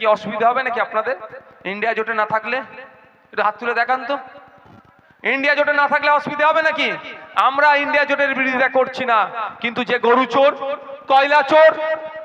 কি অসুবিধা হবে নাকি আপনাদের? ইন্ডিয়া জোটে না থাকলে? একটু হাত তুলে দেখান তো। ইন্ডিয়া জোটে না থাকলে অসুবিধা হবে নাকি? আমরা ইন্ডিয়া জোটের বিরোধিতা করছি না। কিন্তু যে গরু চোর, কয়লা চোর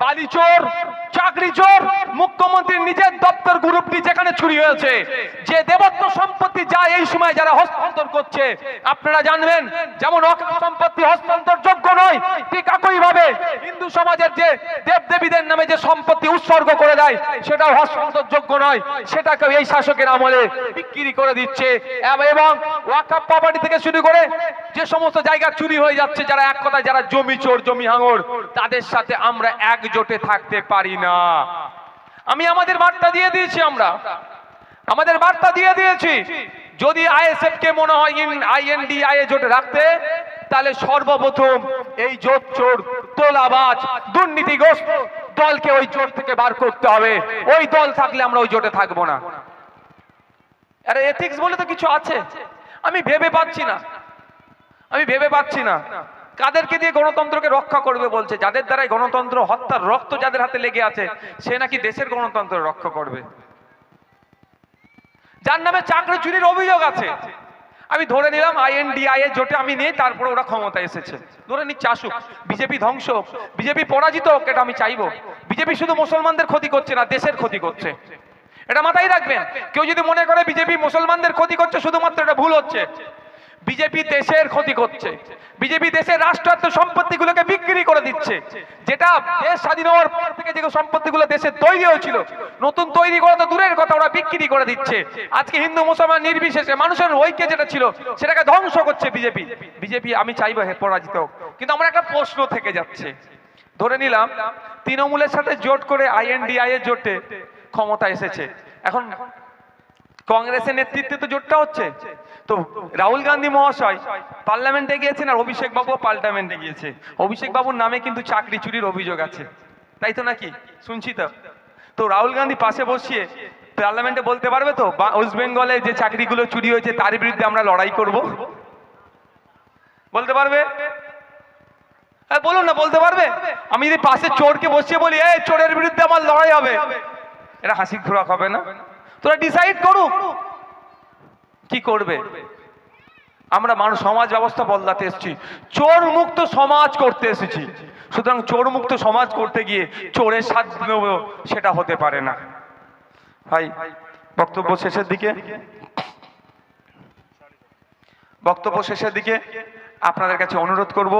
বালি চোর, চাকরি চোর মুখ্যমন্ত্রীর নিজের দপ্তর গ্রুপটি যেখানে চুরি হয়েছে। যে দেবত্ব সম্পত্তি যা এই সময় যারা হস্তান্তর করছে, আপনারা জানবেন, যেমন সম্পত্তি হস্তান্তর যোগ্য নয়, ঠিক একই ভাবে হিন্দু সমাজের যে দেব দেবীদের নামে যে সম্পত্তি উৎসর্গ করে দেয়, সেটাও হস্তান্তর যোগ্য নয় সেটাকে এই শাসকের আমলে বিক্রি করে দিচ্ছে। এব- ওয়াকাপ প্রপার্টি থেকে শুরু করে যে সমস্ত জায়গা চুরি হয়ে যাচ্ছে, যারা এক কথায় যারা জমি চোর, জমি হাঙর তাদের সাথে আমরা একজোটে থাকতে পারি না। আমি আমাদের বার্তা দিয়ে দিয়েছি আমরা। আমাদের বার্তা দিয়ে দিয়েছি, যদি আইএসএফ কে মনে হয় আইএনডিআই জোটে রাখতে, তাহলে সর্বপ্রথম এই জোট চোর, তোলাবাজ, দুর্নীতিগ্রস্ত দলকে ওই জোট থেকে বার করতে হবে। ওই দল থাকলে আমরা ওই জোটে থাকব না। আরে এথিক্স বলে তো কিছু আছে। আমি ভেবে পাচ্ছি না। আমি ভেবে পাচ্ছি না। কাদেরকে দিয়ে গণতন্ত্রকে রক্ষা করবে বলছে, যাদের দ্বারাই গণতন্ত্র, হত্যার রক্ত যাদের হাতে লেগে আছে, সে নাকি দেশের গণতন্ত্র রক্ষা করবে। যার নামে চাকরি চুরির অভিযোগ আছে। আমি ধরে নিলাম আইএনডিআই এর জোটে আমি নেই, তারপরে ওরা ক্ষমতা এসেছে। ধরে নিচ্ছি, আসুক, বিজেপি ধ্বংস বিজেপি পরাজিত হোক, এটা আমি চাইব। বিজেপি শুধু মুসলমানদের ক্ষতি করছে না, দেশের ক্ষতি করছে। এটা মাথায় রাখবেন, কেউ যদি মনে করে বিজেপি মুসলমানদের ক্ষতি করছে, শুধুমাত্র এটা ভুল হচ্ছে। বিজেপি দেশের ক্ষতি করছে। বিজেপি দেশের রাষ্ট্রায়ত্ত সম্পত্তিগুলোকে বিক্রি করে দিচ্ছে। যেটা দেশ স্বাধীন হওয়ার পর থেকে যে সম্পত্তিগুলো দেশে তৈরি হয়েছিল, নতুন তৈরি করা তো দূরের কথা, ওরা বিক্রি করে দিচ্ছে। আজকে হিন্দু, মুসলমান নির্বিশেষে মানুষের ঐক্য যেটা ছিল, সেটাকে ধ্বংস করছে বিজেপি। বিজেপি, আমি চাইব হে পরাজিত কিন্তু আমার একটা প্রশ্ন থেকে যাচ্ছে। ধরে নিলাম, তৃণমূলের সাথে জোট করে আইএনডিআই এর জোটে ক্ষমতা এসেছে। এখন কংগ্রেসের নেতৃত্বে তো জোটটা হচ্ছে। তো রাহুল গান্ধী মহাশয় পার্লামেন্টে গিয়েছেন আর অভিষেক বাবু পার্লামেন্টে গিয়েছে। অভিষেক বাবুর নামে কিন্তু চাকরি চুরির অভিযোগ আছে। তাই তো নাকি? শুনছি তো। তো রাহুল গান্ধী পাশে বসিয়ে পার্লামেন্টে বলতে পারবে তো? ওয়েস্ট বেঙ্গলে যে চাকরিগুলো চুরি হয়েছে তার বিরুদ্ধে আমরা লড়াই করব? বলতে পারবে? হ্যাঁ বলুন না, বলতে পারবে? আমি যদি পাশে চোরকে বসিয়ে বলি, এই, চোরের বিরুদ্ধে আমার লড়াই হবে। এটা হাসি খোরাক হবে না? তোরা ডিসাইড করুক। কি করবে? আমরা মানুষ সমাজ ব্যবস্থা বদলাতে এসেছি। চোর মুক্ত সমাজ করতে এসেছি। সুতরাং চোর মুক্ত সমাজ করতে গিয়ে চোরের নেব, সেটা হতে পারে না। ভাই, বক্তব্য শেষের দিকে? বক্তব্য শেষের দিকে আপনাদের কাছে অনুরোধ করব,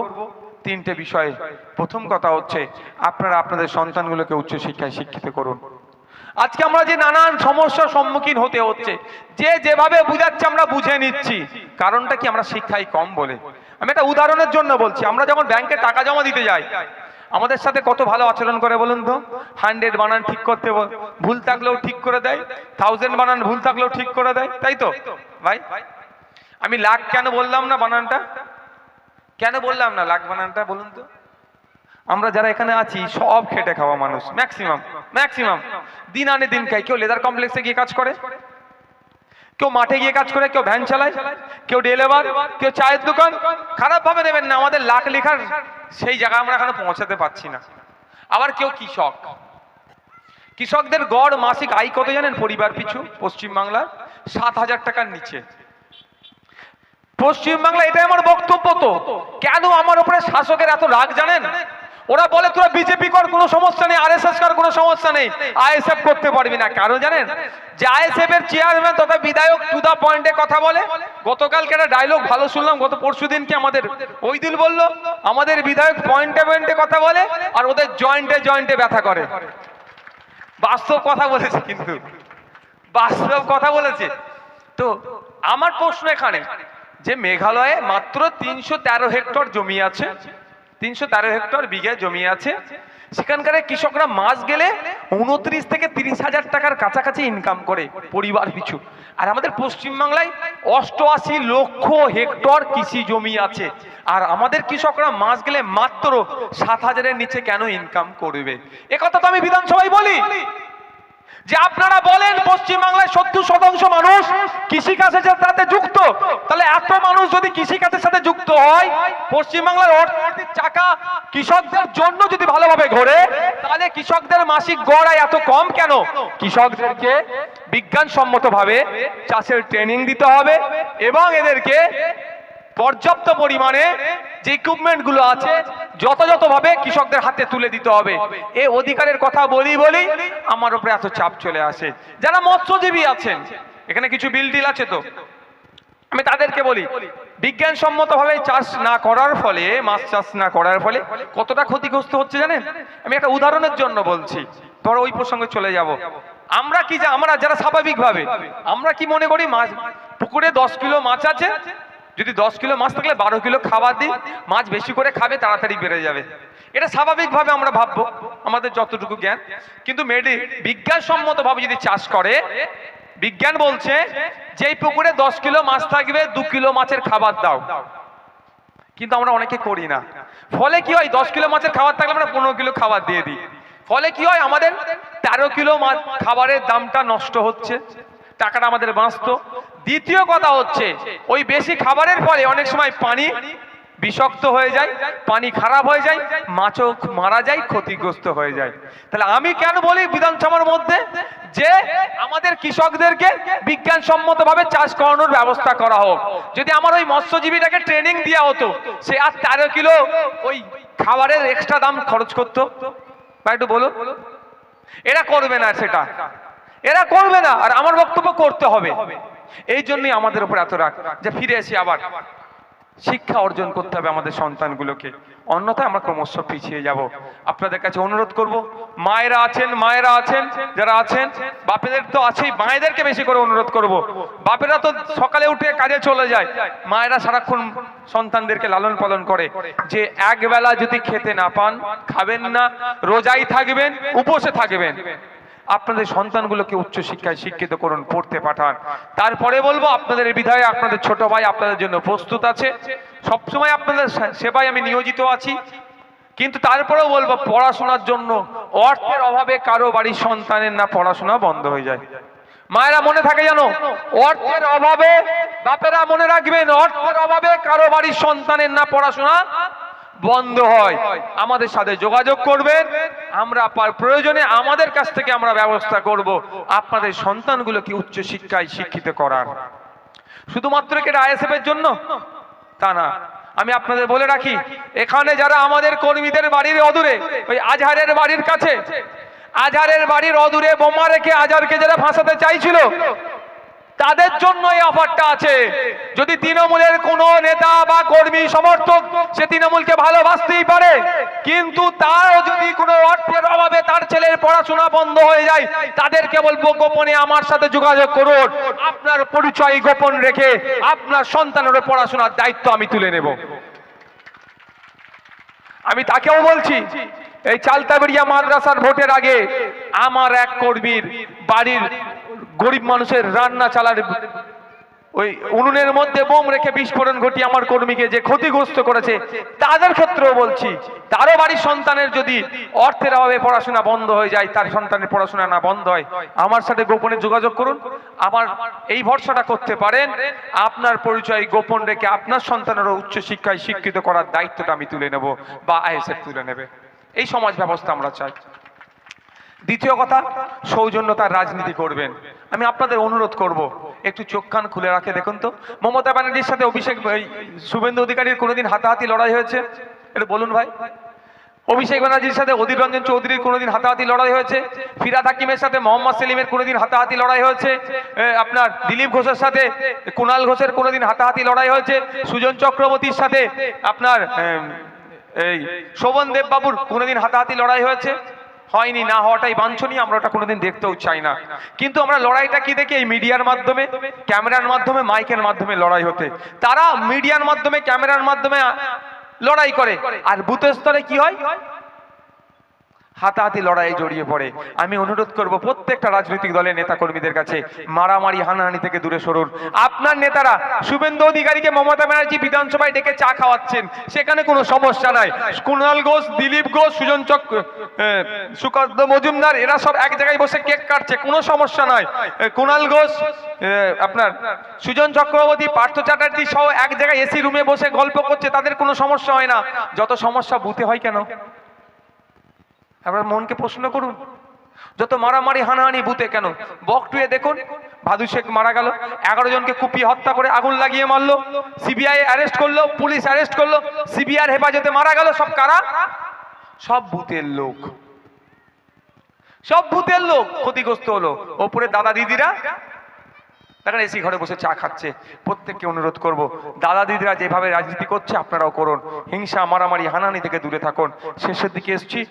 তিনটে বিষয়ে। প্রথম কথা হচ্ছে, আপনারা আপনাদের সন্তানগুলোকে উচ্চশিক্ষায় শিক্ষিত করুন। আজকে আমরা যে নানান সমস্যার সম্মুখীন হতে হচ্ছে, যে যেভাবে বুঝাচ্ছে আমরা বুঝে নিচ্ছি। কারণটা কি আমরা শিক্ষাই কম বলে? আমি একটা উদাহরণের জন্য বলছি, আমরা যখন ব্যাংকে টাকা জমা দিতে যাই, আমাদের সাথে কত ভালো আচরণ করে বলুন তো? হান্ড্রেড বানান ঠিক করতে ভুল থাকলেও ঠিক করে দেয় থাউজেন্ড বানান ভুল থাকলেও ঠিক করে দেয়, তাই তো? ভাই, আমি লাখ কেন বললাম না বানানটা? কেন বললাম না লাখ বানানটা বলুন তো? আমরা যারা এখানে আছি, সব খেটে খাওয়া মানুষ। ম্যাক্সিমাম ম্যাক্সিমাম দিন আনে দিন খাই কেউ লেদার কমপ্লেক্সে গিয়ে কাজ করে। কেউ মাঠে গিয়ে কাজ করে, কেউ ভ্যান চালায়। কেউ ডেলেভার কেউ চায়ের দোকান। খারাপ ভাবে নেবেন না, আমাদের লাখ লেখার সেই জায়গায় আমরা এখানে পৌঁছাতে পারছি না। আবার কেউ কৃষক। কৃষকদের গড় মাসিক আয় কত জানেন পরিবার পিছু? পশ্চিমবাংলার সাত হাজার টাকার নিচে। পশ্চিমবাংলা এটাই আমার বক্তব্য তো। কেন আমার উপরে শাসকের এত রাগ জানেন? ওরা বলে, তোরা বিজেপি কর, কোনো সমস্যা নেই, আরএসএস কর, কোনো সমস্যা নেই। আইএসএফ করতে পারবি না। কারণ জানেন, যে আইএসএফ এর চেয়ারম্যান তথা বিধায়ক টু দা পয়েন্টে কথা বলে। গতকালকে একটা ডায়লগ ভালো শুনলাম, গত পরশু দিনকে আমাদের ওই দিন বলল, আমাদের বিধায়ক পয়েন্টে পয়েন্টে কথা বলে আর ওদের জয়েন্টে জয়েন্টে ব্যথা করে। বাস্তব কথা বলেছে কিন্তু। বাস্তব কথা বলেছে। তো আমার প্রশ্ন এখানে, যে মেঘালয়ে মাত্র তিনশো তেরো হেক্টর জমি আছে তিনশো তেরো হেক্টর বিঘে জমি আছে। সেখানকার কৃষকরা মাস গেলে উনত্রিশ থেকে তিরিশ হাজার টাকার কাছাকাছি ইনকাম করে পরিবার পিছু। আর আমাদের পশ্চিমবাংলায় অষ্টআশি লক্ষ হেক্টর কৃষি জমি আছে। আর আমাদের কৃষকরা মাস গেলে মাত্র সাত হাজারের নিচে কেন ইনকাম করবে? একথা তো আমি বিধানসভায় বলি। যে আপনারা বলেন পশ্চিমবাংলায় সত্তর শতাংশ মানুষ কৃষিকাজের সাথে যুক্ত, তাহলে এত মানুষ যদি কৃষিকাজের সাথে যুক্ত হয়, পশ্চিমবাংলার অর্থনৈতিক চাকা কৃষকদের জন্য যদি ভালোভাবে ঘোরে, তাহলে কৃষকদের মাসিক গড় এত কম কেন? কৃষকদেরকে বিজ্ঞানসম্মতভাবে চাষের ট্রেনিং দিতে হবে এবং এদেরকে পর্যাপ্ত পরিমাণে যে ইকুইপমেন্টগুলো আছে, যথাযথভাবে কৃষকদের হাতে তুলে দিতে হবে। এ অধিকারের কথা বলি বলি আমার উপরে এত চাপ চলে আসে। যারা মৎস্যজীবী আছেন, এখানে কিছু বিল টিল আছে তো। আমি তাদেরকে বলি, বিজ্ঞানসম্মতভাবে চাষ না করার ফলে, মাছ চাষ না করার ফলে কতটা ক্ষতিগ্রস্ত হচ্ছে জানেন? আমি একটা উদাহরণের জন্য বলছি, ধরো ওই প্রসঙ্গে চলে যাব। আমরা কি আমরা যারা স্বাভাবিকভাবে, আমরা কি মনে করি মাছ, পুকুরে দশ কিলো মাছ আছে যদি দশ কিলো মাছ থাকলে বারো কিলো খাবার দিই, মাছ বেশি করে খাবে, তাড়াতাড়ি বেড়ে যাবে। এটা স্বাভাবিকভাবে আমরা ভাববো, আমাদের যতটুকু জ্ঞান। কিন্তু মেডি বিজ্ঞানসম্মতভাবে যদি চাষ করে, বিজ্ঞান বলছে যে এই পুকুরে দশ কিলো মাছ থাকবে, দু কিলো মাছের খাবার দাও। কিন্তু আমরা অনেকে করি না। ফলে কি হয়, দশ কিলো মাছের খাবার থাকলে আমরা পনেরো কিলো খাবার দিয়ে দিই। ফলে কি হয়, আমাদের তেরো কিলো মাছ খাবারের দামটা নষ্ট হচ্ছে। টাকাটা আমাদের বাঁচতো। দ্বিতীয় কথা হচ্ছে, ওই বেশি খাবারের ফলে অনেক সময় পানি বিষাক্ত হয়ে যায়, পানি খারাপ হয়ে যায়, মাছও মারা যায়, ক্ষতিগ্রস্ত হয়ে যায়। তাহলে আমি কেন বলি বিধানসভার মধ্যে? যে আমাদের কৃষকদেরকে বিজ্ঞানসম্মতভাবে চাষ করানোর ব্যবস্থা করা হোক। যদি আমার ওই মৎস্যজীবীটাকে ট্রেনিং দেওয়া হতো, সে আর তেরো কিলো ওই খাবারের এক্সট্রা দাম খরচ করতো? বা একটু বলো এরা করবে না সেটা। এরা করবে না, আর আমার বক্তব্য করতে হবে। এই জন্যই আমাদের উপর এত রাগ, যে ফিরে এসে আবার শিক্ষা অর্জন করতে হবে আমাদের সন্তানগুলোকে। অন্যথায় আমরা ক্রমশ পিছিয়ে যাব। আপনাদের কাছে অনুরোধ করব, মায়েরা আছেন মায়েরা আছেন, যারা আছেন, বাপেদের তো আছেই, মায়েদেরকে বেশি করে অনুরোধ করব। বাপেরা তো সকালে উঠে কাজে চলে যায়, মায়েরা সারাক্ষণ সন্তানদেরকে লালন পালন করে। যে একবেলা যদি খেতে না পান, খাবেন না, রোজাই থাকবেন, উপসে থাকবেন। আপনাদের সন্তানগুলোকে উচ্চ শিক্ষায় শিক্ষিত করুন, পড়তে পাঠান। তারপরে বলব, আপনাদের বিধায় আপনাদের ছোট ভাই আপনাদের জন্য প্রস্তুত আছে। সবসময় আপনাদের সেবায় আমি নিয়োজিত আছি। কিন্তু তারপরেও বলব, পড়াশোনার জন্য অর্থের অভাবে কারও বাড়ির সন্তানের না পড়াশোনা বন্ধ হয়ে যায়। মায়েরা মনে থাকে জানো অর্থের অভাবে বাপেরা মনে রাখবেন, অর্থের অভাবে কারও বাড়ির সন্তানের না পড়াশোনা বন্ধ হয়। আমাদের সাথে যোগাযোগ করবেন। আমরা পার প্রয়োজনে আমাদের কাছ থেকে আমরা ব্যবস্থা করব। আপনাদের সন্তানগুলোকে উচ্চ শিক্ষায় শিক্ষিত করার। শুধুমাত্র কি আইএসএফ এর জন্য? তা না। আমি আপনাদের বলে রাখি, এখানে যারা আমাদের কর্মীদের বাড়ির অদূরে, ওই আজহারের বাড়ির কাছে, আজহারের বাড়ির অদূরে বোমা রেখে আজহারকে যারা ফাঁসাতে চাইছিল তাদের জন্য এই অফারটা আছে। যদি তৃণমূলের কোন নেতা বা কর্মী সমর্থক, সে তৃণমূলকে ভালোবাসতেই পারে, কিন্তু তারও যদি কোনো অর্থের অভাবে তার ছেলের পড়াশোনা বন্ধ হয়ে যায় তাদেরকে বলব গোপনে আমার সাথে যোগাযোগ করুন। আপনার পরিচয় গোপন রেখে আপনার সন্তানের পড়াশোনার দায়িত্ব আমি তুলে নেব। আমি তাকেও বলছি, এই চালতাবেড়িয়া মাদ্রাসার ভোটের আগে আমার এক কর্মীর বাড়ির গরিব মানুষের রান্না চালার ওই উনুনের মধ্যে বোম রেখে বিস্ফোরণ ঘটিয়ে আমার কর্মীকে যে ক্ষতিগ্রস্ত করেছে, তাদের ক্ষেত্রেও বলছি, তারও বাড়ির সন্তানের যদি অর্থের অভাবে পড়াশোনা বন্ধ হয়ে যায়, তার সন্তানের পড়াশোনা না বন্ধ হয়, আমার সাথে গোপনে যোগাযোগ করুন। আমার এই ভরসাটা করতে পারেন। আপনার পরিচয় গোপন রেখে আপনার সন্তানেরও উচ্চ শিক্ষায় শিক্ষিত করার দায়িত্বটা আমি তুলে নেব বা আইএসএফ তুলে নেবে। এই সমাজ ব্যবস্থা আমরা চাই। দ্বিতীয় কথা সৌজন্যতার রাজনীতি করবেন। আমি আপনাদের অনুরোধ করব, একটু চোখ কান খুলে রাখে, দেখুন তো। মমতা ব্যানার্জির সাথে অভিষেক শুভেন্দু অধিকারীর কোনোদিন হাতাহাতি লড়াই হয়েছে? এটা বলুন ভাই। অভিষেক ব্যানার্জির সাথে অধীর রঞ্জন চৌধুরীর কোনোদিন হাতাহাতি লড়াই হয়েছে? ফিরাদ হাকিমের সাথে মোহাম্মদ সেলিমের কোনোদিন হাতাহাতি লড়াই হয়েছে? আপনার দিলীপ ঘোষের সাথে কুণাল ঘোষের কোনোদিন হাতাহাতি লড়াই হয়েছে? সুজন চক্রবর্তীর সাথে আপনার এই শোভন দেব বাবুর কোনোদিন হাতাহাতি লড়াই হয়েছে? হয়নি, না হওয়াটাই বাঞ্ছনীয়, আমরা ওটা কোনোদিন দেখতেও চাই না। কিন্তু আমরা লড়াইটা কি দেখি? এই মিডিয়ার মাধ্যমে, ক্যামেরার মাধ্যমে, মাইকের মাধ্যমে লড়াই হতে। তারা মিডিয়ার মাধ্যমে, ক্যামেরার মাধ্যমে লড়াই করে। আর বুথ স্তরে কি হয়? হাতাহাতি লড়াইয়ে জড়িয়ে পড়ে। আমি অনুরোধ করব প্রত্যেকটা রাজনৈতিক দলের নেতা কর্মীদের কাছে মারামারি, হানাহানি থেকে দূরে সরুন। আপনার নেতারা শুভেন্দু অধিকারীকে মমতা ব্যানার্জি বিধানসভায় ডেকে চা খাওয়াচ্ছেন। সেখানে কোনো সমস্যা নাই। কুণাল ঘোষ, দিলীপ ঘোষ, সুজন চক সুকান্ত মজুমদার, এরা সব এক জায়গায় বসে কেক কাটছে। কোনো সমস্যা নয় কুণাল ঘোষ আপনার সুজন চক্রবর্তী, পার্থ চ্যাটার্জি সহ এক জায়গায় এসি রুমে বসে গল্প করছে। তাদের কোনো সমস্যা হয় না। যত সমস্যা বুথে হয় কেন? আপনার মনকে প্রশ্ন করুন। যত মারামারি, হানাহানি বুথে কেন? বকটুয়ে দেখুন, ভাদু শেখ মারা গেল, এগারো জনকে কুপিয়ে হত্যা করে আগুন লাগিয়ে মারলো, সিবিআই অ্যারেস্ট করল, পুলিশ অ্যারেস্ট করল, সিবিআর হেফাজতে মারা গেল, সব কারা? সব বুথের লোক। সব ভূতের লোক ক্ষতিগ্রস্ত হলো। ওপরে দাদা দিদিরা, দেখেন এসি ঘরে বসে চা খাচ্ছে, প্রত্যেককে অনুরোধ করব, দাদা দিদিরা যেভাবে রাজনীতি করছে, আপনারাও করুন। হিংসা, মারামারি হানানি থেকে দূরে থাকুন। শেষের দিকে এসছি।